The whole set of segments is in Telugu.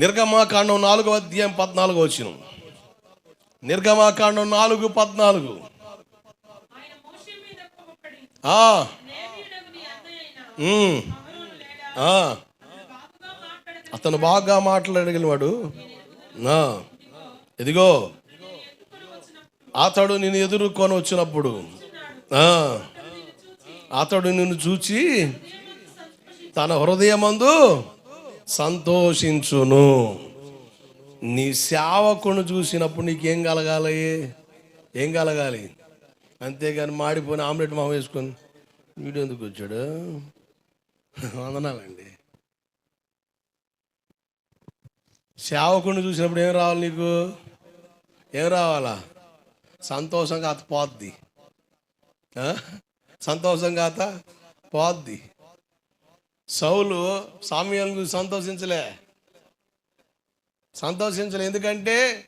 నిర్గమాకాండం నాలుగో అధ్యాయం పద్నాలుగు వచ్చిన నిర్గమాకాండం నాలుగు పద్నాలుగు. అతను బాగా మాట్లాడగలిగినవాడు. నా. ఇదిగో. అతడు నేను ఎదుర్కొని వచ్చినప్పుడు. అతడు నిన్ను చూచి తన హృదయమందు సంతోషించును. నీ సేవకును చూసినప్పుడు నీకేం కలగాలి? ఏం కలగాలి? అంతేగాని మాడిపోయిన ఆమ్లెట్ మా వేసుకొని వీడు ఎందుకు వచ్చాడు? వందనాలండి. సేవకుని చూసినప్పుడు ఏం రావాలి నీకు? ఏం రావాలా? సంతోషంగా అత పోద్ది. సంతోషం సంతోషంగా అత పోద్ది. సౌలు సామ్యాలను గురించి సంతోషించలే. సంతోషించలే ఎందుకంటే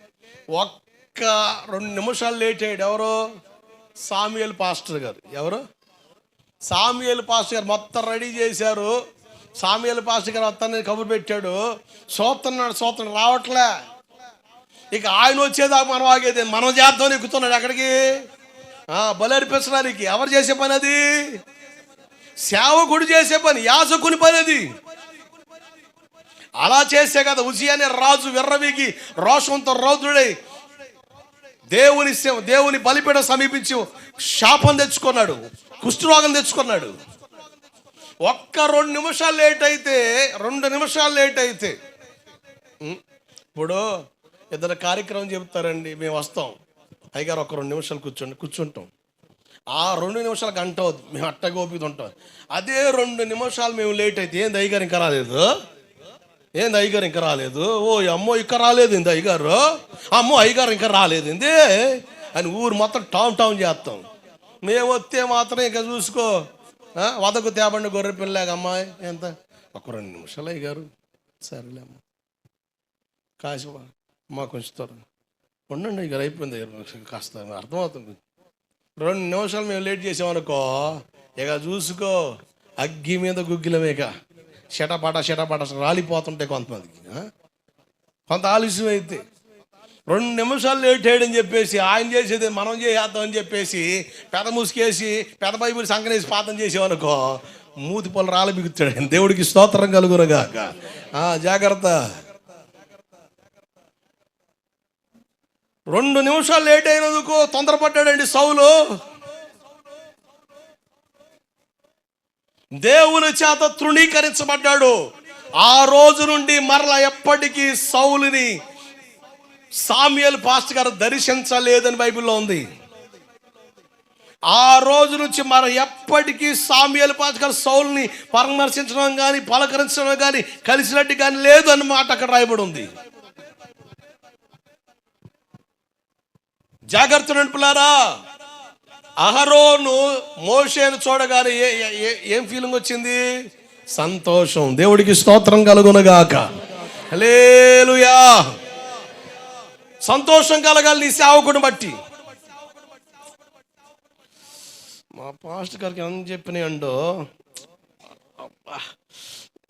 ఒక్క రెండు నిమిషాలు లేట్ అయ్యాడు ఎవరు? సామ్యుయల్ పాస్టర్ గారు. ఎవరు? సామ్యుయల్ పాస్టర్ గారు మొత్తం రెడీ చేశారు. సామ్యుయల్ పాస్టర్ గారు మొత్తాన్ని కబురు పెట్టాడు. సోతున్నాడు సోతున్నాడు రావట్లే. ఇక ఆయన వచ్చేదాకా మనం ఆగేది. మనం చేద్దాం ఎక్కుతున్నాడు అక్కడికి ఆ, బలి ఎవరు చేసే పని అది? సేవకుడు చేసే పని యాజకుని పని అది. అలా చేసే కదా ఉసి అనే రాజు విర్రవీగి రోషంతో రౌద్రుడై దేవుని దేవుని బలిపీడ సమీపించి శాపం తెచ్చుకున్నాడు కుష్ఠరోగం తెచ్చుకున్నాడు. ఒక్క రెండు నిమిషాలు లేట్ అయితే రెండు నిమిషాలు లేట్ అయితే ఇప్పుడు ఇద్దరు కార్యక్రమం చెబుతారండి మేము వస్తాం. అయ్యగారు ఒక రెండు నిమిషాలు కూర్చోండి కూర్చుంటాం. ఆ రెండు నిమిషాలు గంట అవుతుంది మేము అట్టగా ఓపిక ఉంటాం. అదే రెండు నిమిషాలు మేము లేట్ అయితే ఏంది అయ్యగారు ఇంకా రాలేదు? ఏంది అయ్యగారు ఇంకా రాలేదు? ఓ అమ్మో ఇంకా రాలేదు ఇంది అయ్యగారు? అమ్మో అయ్యగారు ఇంకా రాలేదు ఇంది అని ఊరు మొత్తం టౌన్ టౌన్ చేస్తాం. మేము వస్తే మాత్రం ఇంకా చూసుకో. వదకు తేబండి గొర్రె పిల్లలేక అమ్మాయి. ఎంత? ఒక రెండు నిమిషాలు అయ్యగారు. సరేలే అమ్మ. కాశీ మా కొంచుతారు ఉండండి ఇక అయిపోయింది కాస్త అర్థమవుతుంది. రెండు నిమిషాలు మేము లేట్ చేసామనుకో ఇక చూసుకో అగ్గి మీద గుగ్గిలమేక. షటపాట షటపాట రాలిపోతుంటాయి కొంతమందికి కొంత ఆలస్యం అయితే. రెండు నిమిషాలు లేట్ చేయడం చెప్పేసి ఆయన చేసేది మనం చేసేద్దాం అని చెప్పేసి పెద ముసుకేసి పెద బైబుల్ సంకనేసి పాతం చేసేవనుకో మూతి పొలం రాలి బిగుతాడు. దేవుడికి స్తోత్రం కలుగునగాక. జాగ్రత్త. రెండు నిమిషాలు లేట్ అయినందుకు తొందరపడ్డాడండి సౌలు. దేవుని చేత తృణీకరించబడ్డాడు. ఆ రోజు నుండి మరల ఎప్పటికీ సౌలుని సామ్యుయల్ పాస్ట్ గారు దర్శించలేదని బైబిల్లో ఉంది. ఆ రోజు నుంచి మనం ఎప్పటికీ సామ్యాలు పాస్ట్ గారు సౌల్ని పరామర్శించడం కానీ పలకరించడం కానీ కలిసినట్టు కానీ లేదు అన్నమాట అక్కడ రాయబడి ఉంది. జాగ్రత్త నడుపులారా. అహరోను మోషేను చూడగానే ఏ- ఏ- ఏం ఫీలింగ్ వచ్చింది? సంతోషం. దేవుడికి స్తోత్రం కలుగునగాక. హల్లెలూయా. సంతోషం కలగాలి నీ సేవకుని బట్టి. మా పాస్టర్ గారికి ఎంత చెప్పినాయండో? అబ్బా,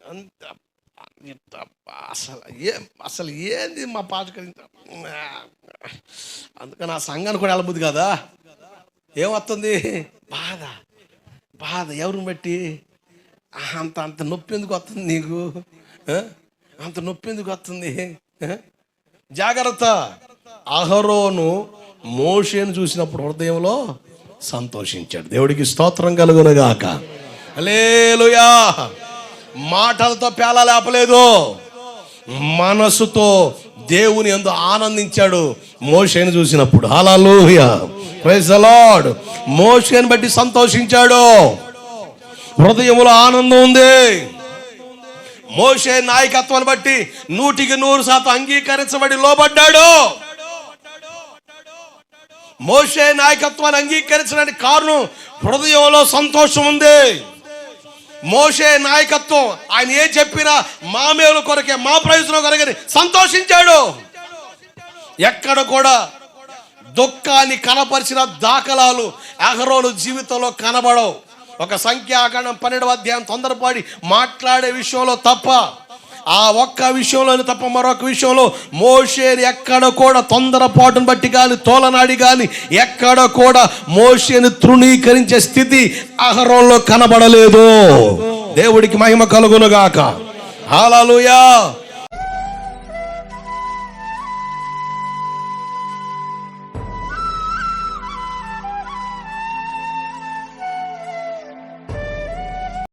అంత అసలు ఏ అసలు ఏంది మా పాస్టర్ గారి ఇంత- అందుకని ఆ సంఘాన్ని కూడా వెళ్ళబుద్ది కదా? ఏమొస్తుంది బాధ. బాధ ఎవరిని బట్టి? అంత అంత నొప్పి ఎందుకు వస్తుంది నీకు? అంత నొప్పి ఎందుకు వస్తుంది? జాగ్రత్త. అహరోను మోషేను చూసినప్పుడు హృదయంలో సంతోషించాడు. దేవుడికి స్తోత్రం కలుగునగాక. అలేలుయా మాటలతో పేల లేపలేదు. మనసుతో దేవుని ఎందు ఆనందించాడు మోషేను చూసినప్పుడు. హల్లెలూయా ప్రైజ్ ద లార్డ్ బట్టి సంతోషించాడు. హృదయములో ఆనందం ఉంది. మోషే నాయకత్వాన్ని బట్టి నూటికి నూరు శాతం అంగీకరించబడి లోబడ్డాడు. మోషే నాయకత్వాన్ని అంగీకరించడానికి కారణం హృదయంలో సంతోషం ఉంది. మోషే నాయకత్వం. ఆయన ఏం చెప్పినా మా మేలు కొరకే మా ప్రయోజనం కొరకని సంతోషించాడు. ఎక్కడ కూడా దుఃఖాన్ని కనపరిచిన దాఖలాలు అహరోలు జీవితంలో కనబడవు. ఒక సంఖ్యాకాండం పన్నెండవ అధ్యాయం తొందరపాడి మాట్లాడే విషయంలో తప్ప ఆ ఒక్క విషయంలోని తప్ప మరొక విషయంలో మోషేని ఎక్కడ కూడా తొందరపాటును బట్టి కానీ తోలనాడి కానీ ఎక్కడ కూడా మోషేని తృణీకరించే స్థితి అహరంలో కనబడలేదు. దేవుడికి మహిమ కలుగునుగాక. హాలలుయా